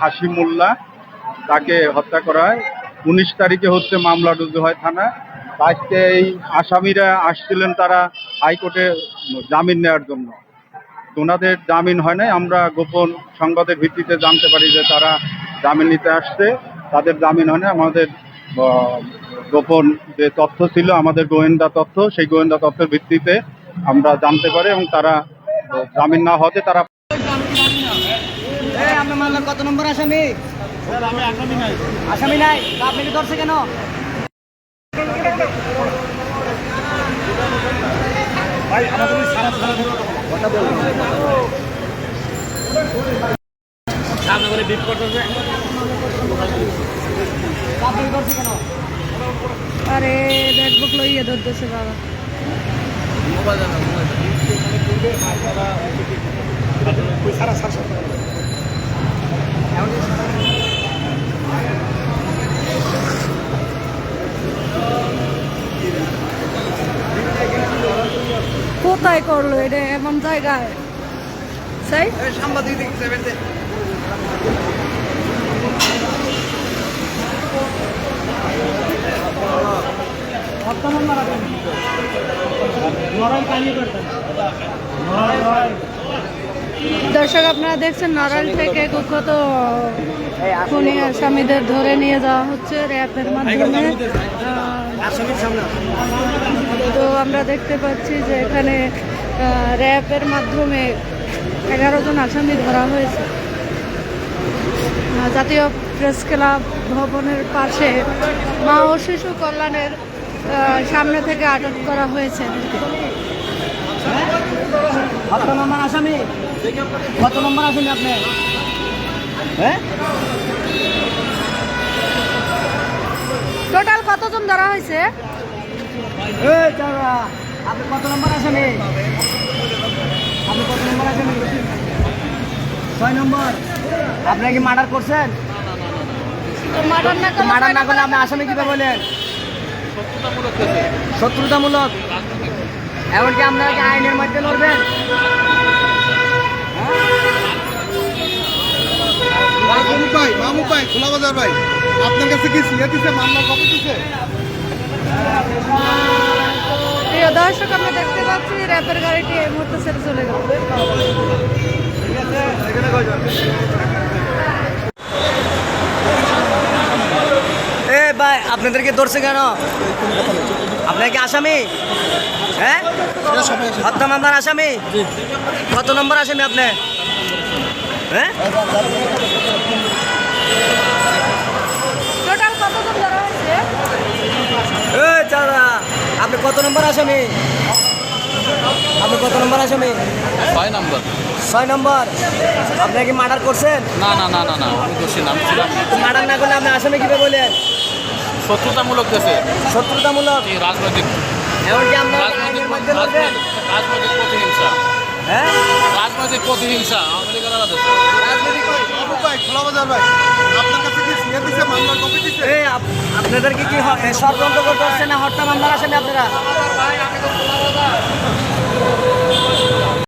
হাসিম মোল্লা। তাকে হত্যা করা হয়। উনিশ তারিখে হচ্ছে মামলা রুজু হয় থানা আজকে এই আসামিরা আসছিলেন তারা হাইকোর্টে জামিন নেওয়ার জন্য। ওনাদের জামিন হয় নাই। আমরা গোপন সংবাদের ভিত্তিতে জানতে পারি যে তারা জামিন নিতে আসছে। তাদের জামিন হয় না আমাদের গোপন যে তথ্য ছিল, আমাদের গোয়েন্দা তথ্য, সেই গোয়েন্দা তথ্যের ভিত্তিতে আমরা জানতে পারি এবং তারা জামিন না হতে তারা আপনার মামলার কত নম্বর আসামি? আসামি নাই। তা আপনি কি ধরছে কেন? আপনি কি ধরছে কেন? আরে ব্যাকবুক লইয়ে ধরতেছে বাবা। কোথায় করল এটা? এমন জায়গায়? দর্শক, আপনারা দেখছেন নড়াইল থেকে কুখ্যাত খুনি আসামিদের ধরে নিয়ে যাওয়া হচ্ছে র্যাপের মাধ্যমে। তো আমরা দেখতে পাচ্ছি যে এখানে র্যাপের মাধ্যমে এগারো জন আসামি ধরা হয়েছে। জাতীয় প্রেস ক্লাব ভবনের পাশে মা ও শিশু কল্যাণের সামনে থেকে আটক করা হয়েছে। কত নম্বর আসামি? কত নম্বর আসামি আপনি? হ্যাঁ? টোটাল কতজন ধরা হয়েছে? আপনি কত নম্বর আসামি আপনি কত নম্বর আসামি ছয় নম্বর। আপনি কি মার্ডার করছেন? মার্ডার না করলে মার্ডার না করলে নম্বর আপনি আসামি কীভাবে বলেন শত্রুতামূলক এমনকি আপনারা কি আইনের মধ্যে লড়বেন? মামু ভাই মামু ভাই খোলা বাজার ভাই। আপনার কাছে কি সিয়া দিছে মামলা কপি দিছে? প্রিয় দর্শক, আমরা দেখতে পাচ্ছি র্যাপের গাড়িটি এই মুহূর্তে ছেড়ে চলে গেল। এ ভাই, আপনাদেরকে ধরছে কেন? আপনার কি আসামি? হ্যাঁ? আসামি? কত নম্বর আসামি আপনি? হ্যাঁ? কত নম্বর আছে আসামি আপনি কত নম্বর আছে আসামি ছয় নম্বর। ছয় নম্বর। আপনি কি মার্ডার করছেন? না না না না না আমি দোষী নাম মার্ডার না করলে আপনি আসামি কীভাবে বলেন শত্রুতামূলক দেশে। শত্রুতামূলক? রাজনৈতিক। এমনকি আপনার রাজনৈতিক রাজনৈতিক প্রতিহিংসা। হ্যাঁ? রাজনৈতিক প্রতিহিংসা। আওয়ামী লীগের রাজনৈতিক আপনাদেরকে কি হবে? ষড়যন্ত্র করতে হচ্ছে না হত্যা মামলার আসেন আপনারা?